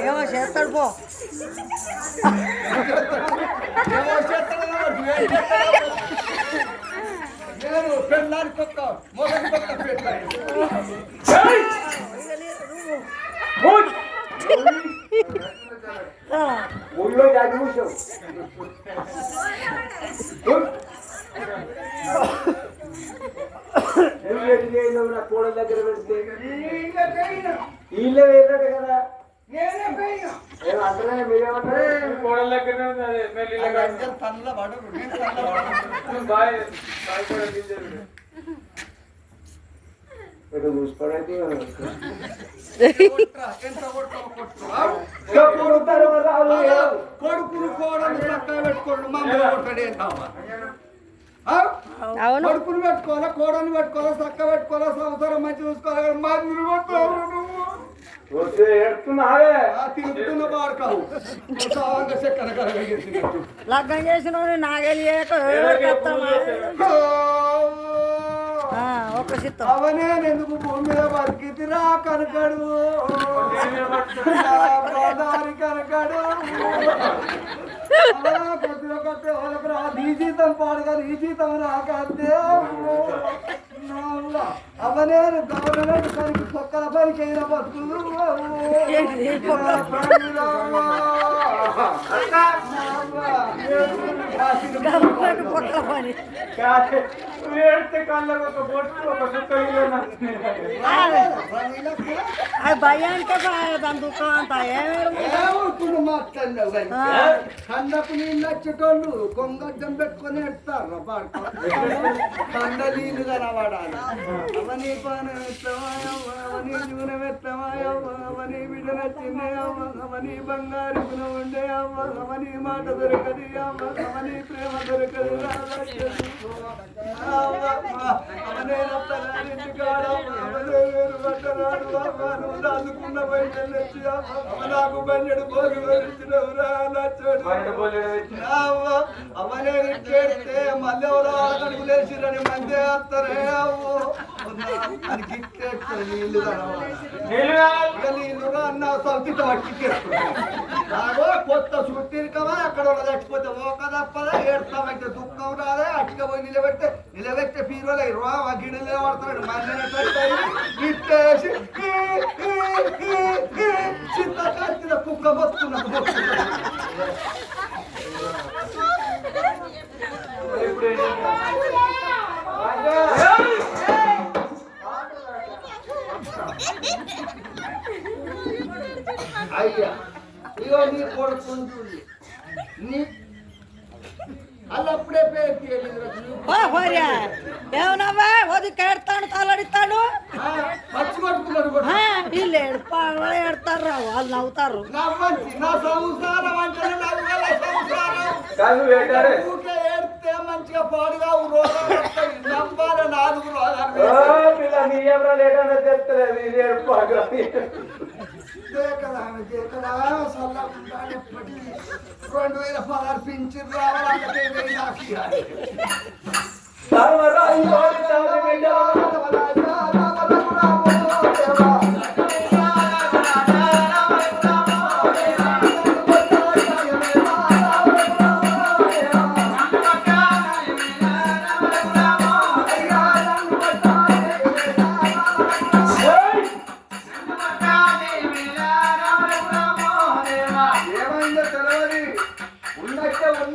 ఏమో చేస్తాడు పో నేను మొదటి పెట్టాను ఊళ్ళో జాతి కూర్చోవు నువ్వు ఎటు చేయలేవు నా కోడల దగ్గర పెడితే వీళ్ళే వేరేట కదా? అంటనే మీరేమంటారు కోడల దగ్గరనే ఉంది అదే మెల్లి అందరూ పనుల పడరు నేను పనుల పడరు బాయ్ బాయ్ కూడా దించారు ఇటు చూసుకోవడానికి. కొడుకును కోడలు చక్కగా పెట్టుకోండి మా కొట్టడే అవును. కొడుకును పెట్టుకోవాలా కోడలు పెట్టుకోవాలా చక్క పెట్టుకోవాలా సంవత్సరం మంచి చూసుకోవాలి మా మీరు నువ్వు. లగ్నం చేసిన నాగలి ఒక చిత్తం అవనే ఎందుకు భూమి మీద బతికితిరా కనకడు. కనకడు. కొద్దిగా కొత్త వాళ్ళకు రా ఈ జీతం పాడు కానీ ఈ జీతం రాకంతే అవనే గవర్నమెంట్ పనికి పొక్కల పనికి అయిన బతుకులు గవర్నమెంట్ భయానికే భయ- దాని దుఃఖం అంతా. ఏమేమి ఇప్పుడు మాట్లాడినావు కన్నపు నీళ్ళు వచ్చేటోళ్ళు కొంగడ్డం పెట్టుకొని ఎడతారు కండ నీళ్ళు కనబడాలి అవని పాన ఎత్తమాయవ్వ, అవని బిడ్డ నచ్చిందే అవ్వ, అవని బంగారు గుణ ఉండే మాట దొరకది అవ్వ, అవని ప్రేమ దొరకది దాదుకున్న బయటలు వచ్చి నాకు బండెడు పోగి వరించినవురా అవ్వ అవనే కేడితే మళ్ళీ ఎవరో అడుగు లేచిరని మంది వస్తారే అవ్వు. నీళ్ళు కనవాలి ఇక నీళ్ళు అన్న సంకిత పట్టికేస్తున్నాగో కొత్త చుట్టిరు కదా అక్కడ ఉన్న చచ్చిపోతే ఒక తప్పదా ఏడతామైతే దుఃఖం రాదే అట్టుక పోయి నిలబెడితే నిలబెట్టే పీరులో ఇరవై ఆ గిన్నెలు నిలబడతాడు మళ్ళీ గిట్టేసి చిత్త కత్తిన కుక్క బతుకున్నట్టు నీ కొడుకుంటుంది నీ అల్లప్పుడే పేరు ఏమన్నావా? వది కేడతాను తలడిస్తాను? పచ్చి కొట్టుకున్నాడు కూడా. వీళ్ళు ఏడుపాడు ఏడతారు? రా వాళ్ళు నవ్వుతారు. నా సంసారం అంటే ఏడితే మంచిగా పాడుగా నాలుగు పిల్ల నీ ఎవరో లేకుండా తెలుస్తలేదు ఇది ఎప్పటికీ రెండు వేల పదహారు పింఛన్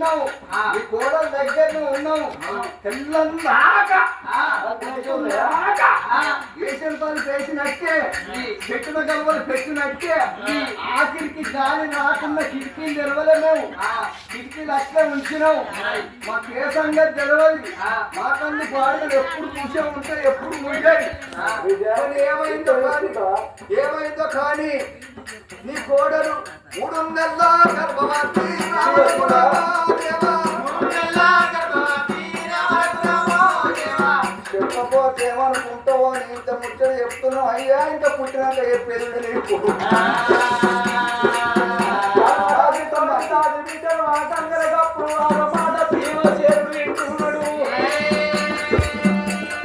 ఉన్నావు. ఈ కోడల దగ్గర ఉన్నావు. తెల్లందాకా. వేసిన పని చేసినట్టే పెట్టిన గలవలు పెట్టినట్టే. ఆఖరికి గాలి రాకుండా కిటికీలు తెలవలేము కిటికీలు అట్లే ఉంచినావు. మాకు ఏ సంగతి తెలియదు మాకన్ని బాడలు ఎప్పుడు కూర్చో ఉంటాయి ఎప్పుడు మరి ఏమైందో కానీ ఏమైందో కానీ నీ కోడలు మూడు నెలల గర్భవతి ఏమనుకుంటావో అని ఇంత ముచ్చట చెప్తున్నావు? అయ్యా ఇంకా పుట్టినాక చెప్పేది నీకు